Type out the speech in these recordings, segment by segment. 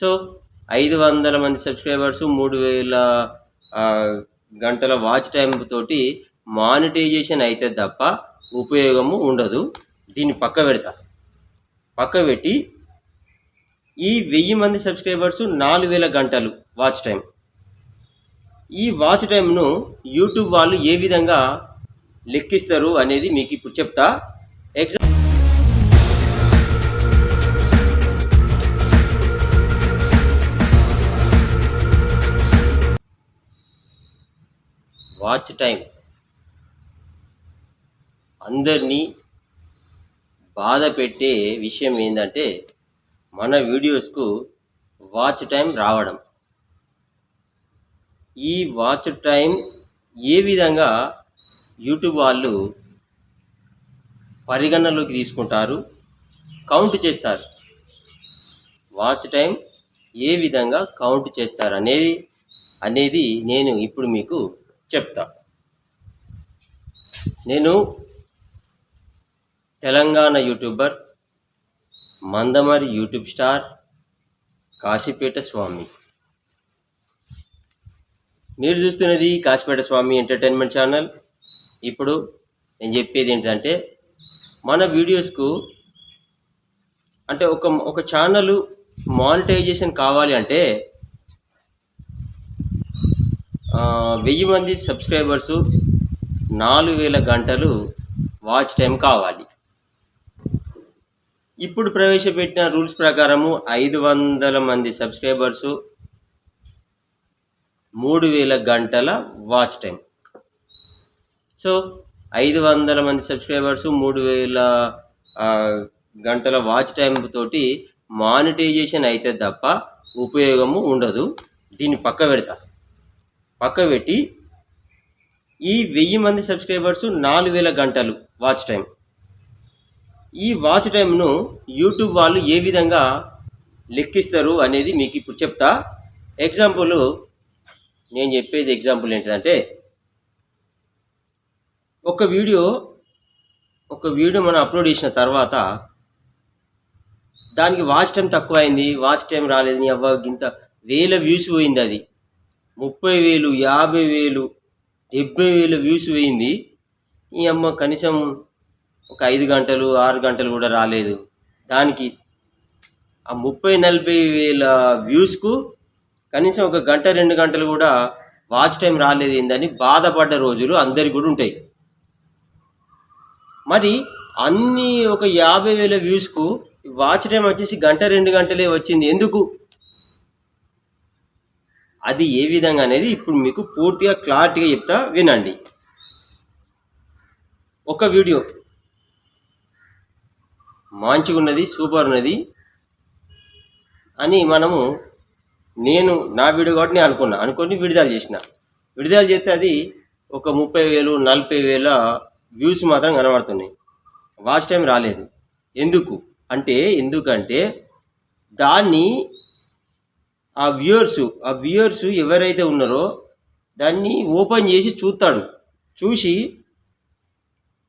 So ఐదు వందల మంది సబ్స్క్రైబర్స్ మూడు వేల గంటల వాచ్ టైం తోటి మానిటైజేషన్ అయితే తప్ప ఉపయోగము ఉండదు. దీన్ని పక్క పెడతా. పక్క పెట్టి ఈ వెయ్యి మంది సబ్స్క్రైబర్స్ నాలుగు వేల గంటలు వాచ్ టైం. ఈ వాచ్ టైంను యూట్యూబ్ వాళ్ళు ఏ విధంగా లెక్కిస్తారు అనేది మీకు ఇప్పుడు చెప్తా. Watch time. అందరినీ బాధ పెట్టే విషయం ఏంటంటే మన వీడియోస్కు వాచ్ టైం రావడం. ఈ వాచ్ టైం ఏ విధంగా యూట్యూబ్ వాళ్ళు పరిగణనలోకి తీసుకుంటారు కౌంట్ చేస్తారు? వాచ్ టైం ఏ విధంగా కౌంట్ చేస్తారు అనేది అనేది నేను ఇప్పుడు మీకు చెప్తా. నేను Telangana YouTuber Mandamarri YouTube star Kasipeta Swamy. మీరు చూస్తున్నది కాశీపేట స్వామి ఎంటర్టైన్మెంట్ ఛానల్. ఇప్పుడు నేను చెప్పేది ఏంటంటే మన వీడియోస్కు అంటే ఒక ఒక ఛానల్ మానిటైజేషన్ కావాలి అంటే వెయ్యి మంది సబ్స్క్రైబర్సు నాలుగు వేల గంటలు వాచ్ టైం కావాలి. ఇప్పుడు ప్రవేశపెట్టిన రూల్స్ ప్రకారము ఐదు వందల మంది సబ్స్క్రైబర్సు మూడు వేల గంటల వాచ్ టైం. సో ఐదు వందల మంది సబ్స్క్రైబర్స్ మూడు వేల గంటల వాచ్ టైం తోటి మానిటైజేషన్ అయితే తప్ప ఉపయోగము ఉండదు. దీన్ని పక్క పెడతా పక్కబెట్టి ఈ వెయ్యి మంది సబ్స్క్రైబర్స్ నాలుగు వేల గంటలు వాచ్ టైం ఈ వాచ్ టైంను యూట్యూబ్ వాళ్ళు ఏ విధంగా లెక్కిస్తారు అనేది మీకు ఇప్పుడు చెప్తా. ఎగ్జాంపుల్ నేను చెప్పేది ఎగ్జాంపుల్ ఏంటంటే ఒక వీడియో ఒక వీడియో మనం అప్లోడ్ చేసిన తర్వాత దానికి వాచ్ టైం తక్కువ అయింది వాచ్ టైం రాలేదు నీ అవ్వ ఇంత వేల వ్యూస్ పోయింది అది. ముప్పై వేలు యాభై వేలు డెబ్బై వేల వ్యూస్ పోయింది ఈ అమ్మ కనీసం ఒక ఐదు గంటలు ఆరు గంటలు కూడా రాలేదు. దానికి ఆ ముప్పై నలభై వేల వ్యూస్కు కనీసం ఒక గంట రెండు గంటలు కూడా వాచ్ టైం రాలేదు ఏందని బాధపడ్డ రోజులు అందరికి కూడా ఉంటాయి. మరి అన్ని ఒక యాభై వేల వ్యూస్కు వాచ్ టైం వచ్చేసి గంట రెండు గంటలే వచ్చింది. ఎందుకు? అది ఏ విధంగా అనేది ఇప్పుడు మీకు పూర్తిగా క్లారిటీగా చెప్తా వినండి. ఒక వీడియో. మంచిగా ఉన్నది సూపర్ ఉన్నది అని మనము నేను నా వీడియో కాబట్టి నేను అనుకున్నా. అనుకొని విడుదల చేసిన. విడుదల చేస్తే అది ఒక ముప్పై వేలు నలభై వేల వ్యూస్ మాత్రం కనబడుతున్నాయి. వాచ్ టైం రాలేదు. ఎందుకు? అంటే ఎందుకంటే దాన్ని ఆ వ్యూయర్స్ ఆ వ్యూయర్స్ ఎవరైతే ఉన్నారో దాన్ని ఓపెన్ చేసి చూస్తాడు. చూసి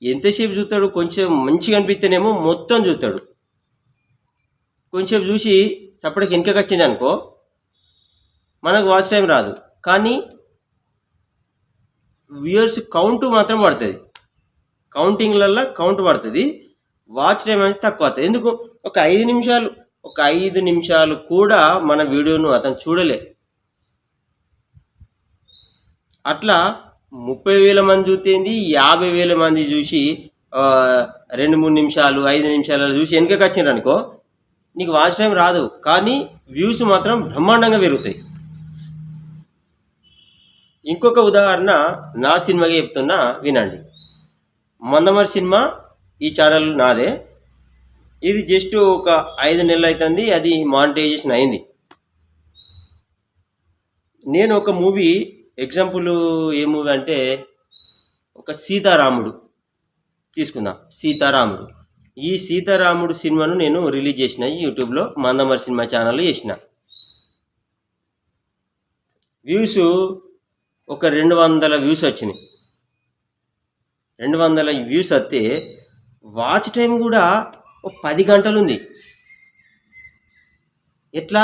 ఎంతసేపు చూస్తాడు? కొంచెం మంచిగా అనిపిస్తేనేమో మొత్తం చూస్తాడు. కొంచెం చూసి సపడికి వెనకకి వచ్చింది అనుకో మనకు వాచ్ టైం రాదు. కానీ వ్యూయర్స్ కౌంట్ మాత్రం పడుతుంది. కౌంటింగ్లల్లో కౌంట్ పడుతుంది. వాచ్ టైం అనేది తక్కువ అవుతుంది. ఎందుకు? ఒక ఐదు నిమిషాలు ఒక ఐదు నిమిషాలు కూడా మన వీడియోను అతను చూడలే. అట్లా ముప్పై వేల మంది చూస్తేంది యాభై వేల మంది చూసి రెండు మూడు నిమిషాలు ఐదు నిమిషాలు చూసి వెనకకి వచ్చిండ్రు అనుకో నీకు వాచ్ టైం రాదు. కానీ వ్యూస్ మాత్రం బ్రహ్మాండంగా పెరుగుతాయి. ఇంకొక ఉదాహరణ నా సినిమాగా చెప్తున్నా వినండి. మందమర్ సినిమా ఈ ఛానల్ నాదే. ఇది జస్ట్ ఒక ఐదు నెలలు అవుతుంది అది మానిటైజేషన్ అయింది. నేను ఒక మూవీ ఎగ్జాంపుల్ ఏ మూవీ అంటే ఒక సీతారాముడు తీసుకుందాం. సీతారాముడు. ఈ సీతారాముడు సినిమాను నేను రిలీజ్ చేసిన యూట్యూబ్లో మందమరి సినిమా ఛానల్లో చేసిన. వ్యూస్ ఒక రెండు వందల వ్యూస్ వచ్చినాయి. రెండు వందల వ్యూస్ వస్తే వాచ్ టైం కూడా ఒక పది గంటలు ఉంది ఎట్లా?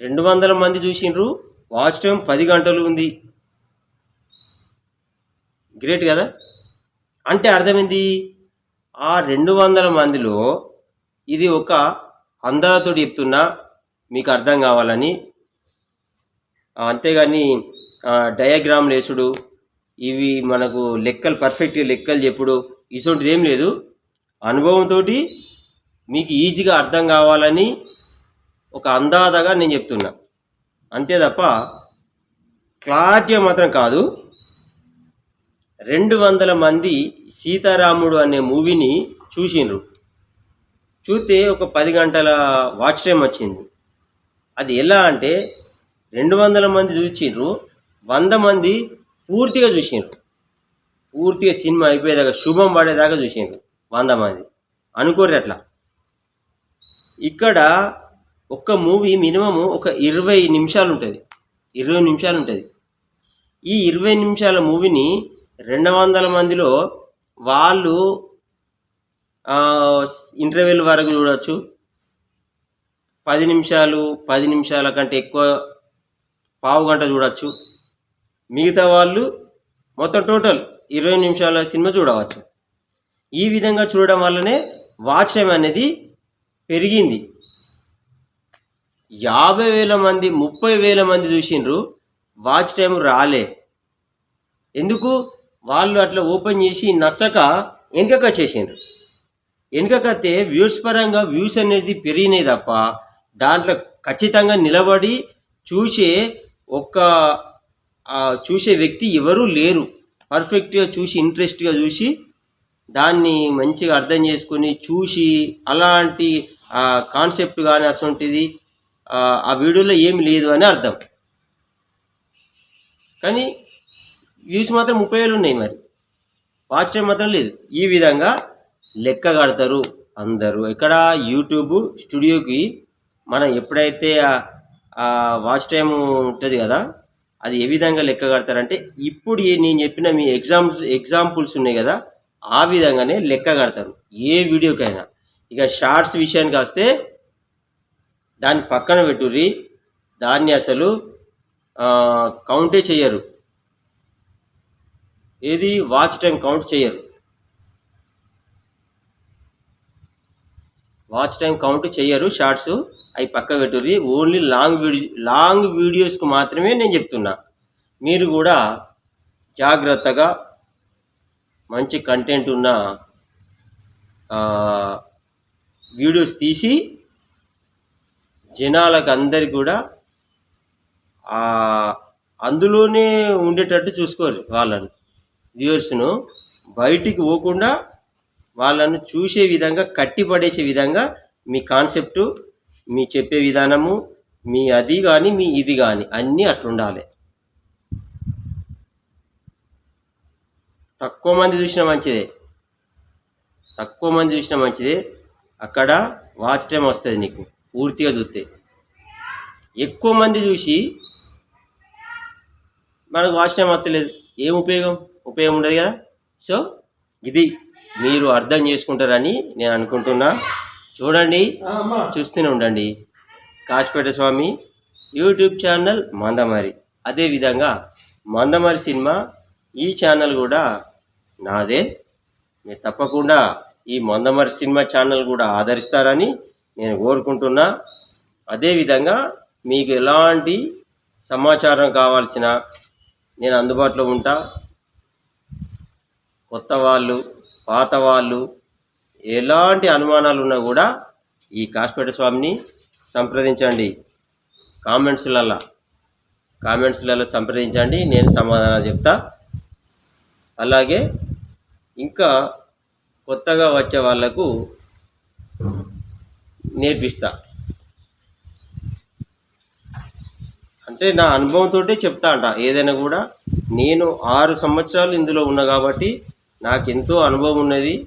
రెండు వందల మంది చూసిండ్రు వాచ్ టైం పది గంటలు ఉంది గ్రేట్ కదా? అంటే అర్థమైంది ఆ రెండు వందల మందిలో ఇది ఒక అందాలతో చెప్తున్నా మీకు అర్థం కావాలని. అంతేగాని డయాగ్రామ్లు డయాగ్రామ్ లేసుడు ఇవి మనకు లెక్కలు పర్ఫెక్ట్గా లెక్కలు చెప్పుడు. ఇటువంటిది ఏం లేదు. అనుభవంతో మీకు ఈజీగా అర్థం కావాలని ఒక అందాదగా నేను చెప్తున్నా. అంతే తప్ప క్లారిటీ మాత్రం కాదు. రెండు వందల మంది సీతారాముడు అనే మూవీని చూసిండ్రు. చూస్తే ఒక పది గంటల వాచ్ టైం వచ్చింది. అది ఎలా అంటే రెండు వందల మంది చూసిండ్రు వంద మంది పూర్తిగా చూసిండ్రు. పూర్తిగా సినిమా అయిపోయేదాకా శుభం పడేదాకా చూసిండ్రు వంద మంది. అనుకోరు అట్లా. ఇక్కడ ఒక్క మూవీ మినిమం ఒక ఇరవై నిమిషాలు ఉంటుంది ఇరవై నిమిషాలు ఉంటుంది ఈ ఇరవై నిమిషాల మూవీని రెండు వందల మందిలో వాళ్ళు ఇంటర్వెల్ వరకు చూడవచ్చు పది నిమిషాలు పది నిమిషాల కంటే ఎక్కువ పావు గంట చూడవచ్చు మిగతా వాళ్ళు మొత్తం టోటల్ ఇరవై నిమిషాల సినిమా చూడవచ్చు. ఈ విధంగా చూడడం వల్లనే వాచ్ టైం అనేది పెరిగింది. యాభై వేల మంది ముప్పై వేల మంది చూసిండ్రు వాచ్ టైం రాలే. ఎందుకు? వాళ్ళు అట్లా ఓపెన్ చేసి నచ్చక వెనుకకు వచ్చేసిండ్రు. వెనుకకతే వ్యూస్ పరంగా వ్యూస్ అనేది పెరిగినాయి తప్ప దాంట్లో ఖచ్చితంగా నిలబడి చూసే ఒక్క చూసే వ్యక్తి ఎవరూ లేరు. పర్ఫెక్ట్గా చూసి ఇంట్రెస్ట్గా చూసి దాన్ని మంచిగా అర్థం చేసుకొని చూసి అలాంటి కాన్సెప్ట్ కానీ అటువంటిది ఆ, వీడియోలో ఏమి లేదు అని అర్థం. కానీ వ్యూస్ మాత్రం ముప్పై వేలు ఉన్నాయి మరి. వాచ్ టైం మాత్రం లేదు. ఈ విధంగా లెక్క కడతారు అందరూ. ఇక్కడ యూట్యూబ్ స్టూడియోకి మనం ఎప్పుడైతే వాచ్ టైం ఉంటుంది కదా అది ఏ విధంగా లెక్క కడతారంటే ఇప్పుడు ఏ- నేను చెప్పిన మీ ఎగ్జామ్స్ ఎగ్జాంపుల్స్ ఉన్నాయి కదా ఆ విధంగానే లెక్క కడతారు. ఏ వీడియోకైనా. ఇక షార్ట్స్ విషయానికి వస్తే దాన్ని పక్కన పెట్టుర్రి దాన్ని అసలు కౌంటే చేయరు ఏది? వాచ్ టైం కౌంట్ చేయరు వాచ్ టైం కౌంట్ చేయరు షార్ట్స్. అవి పక్క పెట్టుర్రి. ఓన్లీ లాంగ్ వీడియో లాంగ్ వీడియోస్కి మాత్రమే నేను చెప్తున్నా. మీరు కూడా జాగ్రత్తగా మంచి కంటెంట్ ఉన్న వీడియోస్ తీసి జనాలకు అందరికి కూడా అందులోనే ఉండేటట్టు చూసుకోరు వాళ్ళను వ్యూవర్స్ను. బయటికి పోకుండా వాళ్ళను చూసే విధంగా కట్టిపడేసే విధంగా మీ కాన్సెప్టు మీ చెప్పే విధానము మీ అది కానీ మీ ఇది కానీ అన్నీ అట్లుండాలి. తక్కువ మంది చూసినా మంచిదే. తక్కువ మంది చూసినా మంచిదే. అక్కడ వాచ్ టైం వస్తుంది నీకు పూర్తిగా చూస్తే. ఎక్కువ మంది చూసి మనకు వాచ్ టైం వస్తలేదు. ఏం ఉపయోగం? ఉపయోగం ఉండదు కదా. సో ఇది మీరు అర్థం చేసుకుంటారని నేను అనుకుంటున్నా. చూడండి. చూస్తూనే ఉండండి. Kasipeta Swamy YouTube channel Mandamarri. అదేవిధంగా మందమరి సినిమా ఈ ఛానల్ కూడా నాదే. మీరు తప్పకుండా ఈ మందమరి సినిమా ఛానల్ కూడా ఆదరిస్తారని నేను కోరుకుంటున్నా. అదేవిధంగా మీకు ఎలాంటి సమాచారం కావాల్సిన నేను అందుబాటులో ఉంటా. కొత్త వాళ్ళు పాత వాళ్ళు ఎలాంటి అనుమానాలు ఉన్నా కూడా ఈ కాశపేట స్వామిని సంప్రదించండి. కామెంట్స్లలో కామెంట్స్లలో సంప్రదించండి. నేను సమాధానాలు చెప్తా. అలాగే ఇంకా కొత్తగా వచ్చే వాళ్ళకు నేర్పిస్తా. అంటే నా అనుభవంతో చెప్తా అంట. ఏదైనా కూడా నేను ఆరు సంవత్సరాలు ఇందులో ఉన్నా కాబట్టి నాకు ఎంతో అనుభవం ఉన్నది.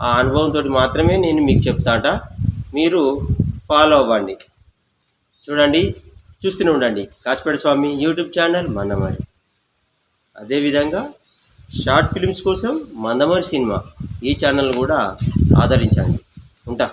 ఆ అనుభవంతో మాత్రమే నేను మీకు చెప్తాట. మీరు ఫాలో అవ్వండి. చూడండి చూస్తూనే ఉండండి. Kasipeta Swamy YouTube channel Mandamarri. అదేవిధంగా షార్ట్ ఫిల్మ్స్ కోసం మందమరి సినిమా ఈ ఛానల్ కూడా ఆదరించండి. ఉంటా.